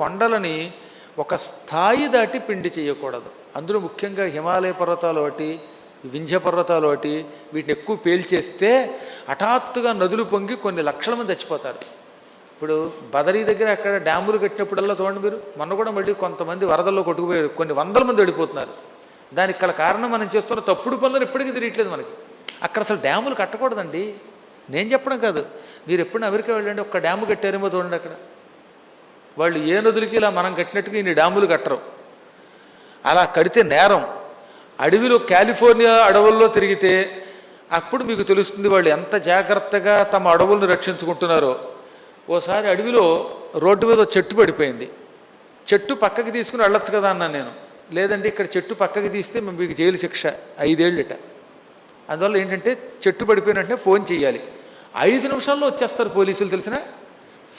కొండలని ఒక స్థాయి దాటి పిండి చేయకూడదు. అందులో ముఖ్యంగా హిమాలయ పర్వతాలు ఒకటి వింధ్య పర్వతాలు ఒకటి వీటిని ఎక్కువ పేల్చేస్తే హఠాత్తుగా నదులు పొంగి కొన్ని లక్షల మంది చచ్చిపోతారు. ఇప్పుడు బదరీ దగ్గర అక్కడ డ్యాములు కట్టినప్పుడల్లా చూడండి మీరు మొన్న కూడా మళ్ళీ కొంతమంది వరదల్లో కొట్టుకుపోయారు కొన్ని వందల మంది వెళ్ళిపోతున్నారు దానికి గల కారణం మనం చేస్తున్న తప్పుడు పనులను ఎప్పటికీ తెలియట్లేదు మనకి. అక్కడ అసలు డ్యాములు కట్టకూడదండి. నేను చెప్పడం కాదు మీరు ఎప్పుడు అమెరికా వెళ్ళండి ఒక్క డ్యాము కట్టారేమో చూడండి అక్కడ. వాళ్ళు ఏ నదులకి ఇలా మనం కట్టినట్టుగా ఇన్ని డ్యాములు కట్టరు. అలా కడితే నేరం. అడవిలో కాలిఫోర్నియా అడవుల్లో తిరిగితే అప్పుడు మీకు తెలుస్తుంది వాళ్ళు ఎంత జాగ్రత్తగా తమ అడవులను రక్షించుకుంటున్నారో. ఓసారి అడవిలో రోడ్డు మీద చెట్టు పడిపోయింది. చెట్టు పక్కకి తీసుకుని వెళ్ళొచ్చు కదా అన్నాను నేను. లేదంటే ఇక్కడ చెట్టు పక్కకి తీస్తే మీకు జైలు శిక్ష ఐదేళ్ళట. అందువల్ల ఏంటంటే చెట్టు పడిపోయిన వెంటనే ఫోన్ చేయాలి. ఐదు నిమిషాల్లో వచ్చేస్తారు పోలీసులు తెలిసిన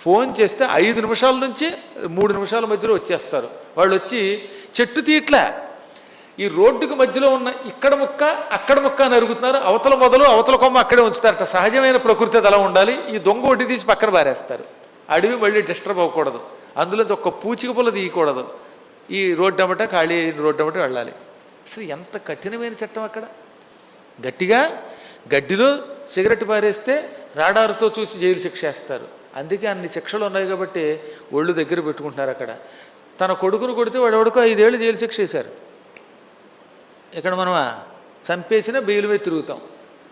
ఫోన్ చేస్తే ఐదు నిమిషాల నుంచి మూడు నిమిషాల మధ్యలో వచ్చేస్తారు. వాళ్ళు వచ్చి చెట్టు తీట్లా. ఈ రోడ్డుకు మధ్యలో ఉన్న ఇక్కడ ముక్క అక్కడ ముక్క అని అరుగుతున్నారు అవతల మొదలు అవతల కొమ్మ అక్కడే ఉంచుతారట. సహజమైన ప్రకృతి అది అలా ఉండాలి. ఈ దొంగ ఒడ్డి తీసి పక్కన పారేస్తారు. అడవి మళ్ళీ డిస్టర్బ్ అవ్వకూడదు. అందులో ఒక్క పూచిక పుల్ల తీయకూడదు. ఈ రోడ్డు అమ్మట ఖాళీ అయిన రోడ్డు అమ్మట వెళ్ళాలి. అసలు ఎంత కఠినమైన చట్టం అక్కడ? గట్టిగా గడ్డిలో సిగరెట్ పారేస్తే రాడారుతో చూసి జైలు శిక్ష వేస్తారు. అందుకే అన్ని శిక్షలు ఉన్నాయి కాబట్టి ఒళ్ళు దగ్గర పెట్టుకుంటున్నారు అక్కడ. తన కొడుకును కొడితే వాడు ఎవడికో ఐదేళ్ళు జైలు శిక్ష వేశారు ఇక్కడ మనం చంపేసినా బెయిల్ మీద తిరుగుతాం.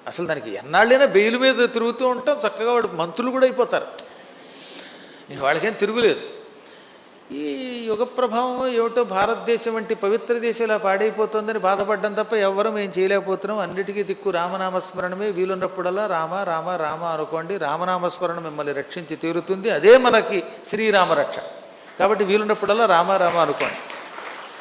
అసలు దానికి ఎన్నాళ్ళైనా బెయిల్ మీద తిరుగుతూ ఉంటాం. చక్కగా వాడు మంత్రులు కూడా అయిపోతారు. వాళ్ళకేం తిరుగులేదు. ఈ యుగ ప్రభావం ఏమిటో భారతదేశం వంటి పవిత్ర దేశం ఇలా పాడైపోతుందని బాధపడ్డం తప్ప ఎవ్వరూ మేము చేయలేకపోతున్నాం. అన్నిటికీ దిక్కు రామనామస్మరణమే. వీలున్నప్పుడల్లా రామ రామ రామ అనుకోండి. రామనామస్మరణ మిమ్మల్ని రక్షించి తీరుతుంది. అదే మనకి శ్రీరామ రక్ష కాబట్టి వీలున్నప్పుడల్లా రామ రామ అనుకోండి.